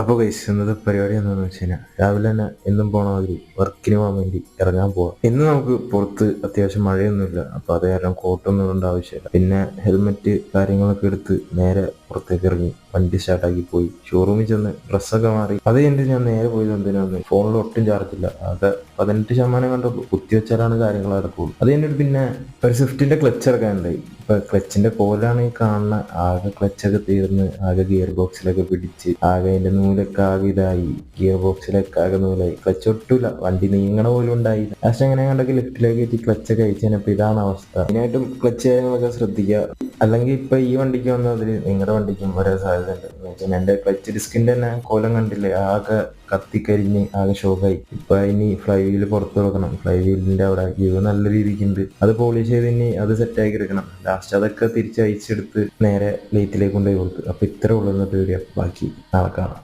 അപ്പോൾ കഴിച്ച് ഇന്നത്തെ പരിപാടി എന്താണെന്ന് വെച്ച് കഴിഞ്ഞാൽ രാവിലെ തന്നെ എന്നും പോണ മാതിരി വർക്കിന് പോകാൻ വേണ്ടി ഇറങ്ങാൻ പോവാം. ഇന്ന് നമുക്ക് പുറത്ത് അത്യാവശ്യം മഴയൊന്നുമില്ല അപ്പോൾ അത് കാരണം കോട്ടൊന്നും ഇടേണ്ട ആവശ്യമില്ല. പിന്നെ ഹെൽമെറ്റ് കാര്യങ്ങളൊക്കെ എടുത്ത് നേരെ പുറത്തേക്ക് ഇറങ്ങി വണ്ടി സ്റ്റാർട്ടാക്കി പോയി. ഷോറൂമിൽ ചെന്ന് ഡ്രസ്സൊക്കെ മാറി. അത് കഴിഞ്ഞിട്ട് ഞാൻ നേരെ പോയത് എന്തിനാന്ന് ഫോണിൽ ഒട്ടും ചാർജില്ല ആകെ പതിനെട്ട് ശതമാനം കണ്ടുള്ളൂ. കുത്തി വെച്ചാലാണ് കാര്യങ്ങൾ നടക്കുള്ളൂ. അത് കഴിഞ്ഞിട്ട് പിന്നെ ഒരു സ്വിഫ്റ്റിന്റെ ക്ലച്ച് ഇറക്കാനുണ്ടായി. ഇപ്പൊ ക്ലച്ചിന്റെ കോലാണ് ഈ കാണുന്ന ആകെ ക്ലച്ചൊക്കെ തീർന്ന് ആകെ ഗിയർ ബോക്സിലൊക്കെ പിടിച്ച് ആകെ അതിന്റെ നൂലൊക്കെ ആകെ ഇതായി. ഗിയർ ബോക്സിലൊക്കെ ആകെ നൂലായി. ക്ലച്ച് ഒട്ടുമില്ല. വണ്ടി നീങ്ങണ പോലും ഉണ്ടായി ലാസ്റ്റ് അങ്ങനെ കണ്ടൊക്കെ ലിഫ്റ്റിലേക്ക് എത്തി ക്ലച്ചൊക്കെ അയച്ചു കഴിഞ്ഞപ്പോൾ ഇതാണ് അവസ്ഥ. മെയിനായിട്ടും ക്ലച്ച് കാര്യങ്ങളൊക്കെ ശ്രദ്ധിക്കുക. അല്ലെങ്കിൽ ഇപ്പൊ ഈ വണ്ടിക്ക് വന്നതിൽ നിങ്ങളുടെ വണ്ടിക്കും വരാൻ സാധ്യത ഉണ്ട് എന്ന് വെച്ചാൽ എന്റെ ക്ലച്ച് ഡിസ്കിന്റെ തന്നെ കോലം കണ്ടില്ലേ? ആകെ കത്തിക്കരിഞ്ഞ് ആകെ ഷോക്കായി ഇപ്പൊ ഇനി ഫ്ലൈ വീൽ പുറത്ത് കൊടുക്കണം. ഫ്ലൈ വീലിന്റെ അവിടെ ഗീവ് നല്ല രീതിക്ക് ഉണ്ട് അത് പോളിഷ് ചെയ്ത് ഇനി അത് സെറ്റ് ആക്കി എടുക്കണം. ലാസ്റ്റ് അതൊക്കെ തിരിച്ചയച്ചെടുത്ത് നേരെ ലേറ്റിലേക്ക് കൊണ്ടുപോയി കൊടുത്തു. അപ്പൊ ഇത്ര ഉള്ളൂ ഇന്നത്തെ വീഡിയോ ബാക്കി നാളെ കാണാം.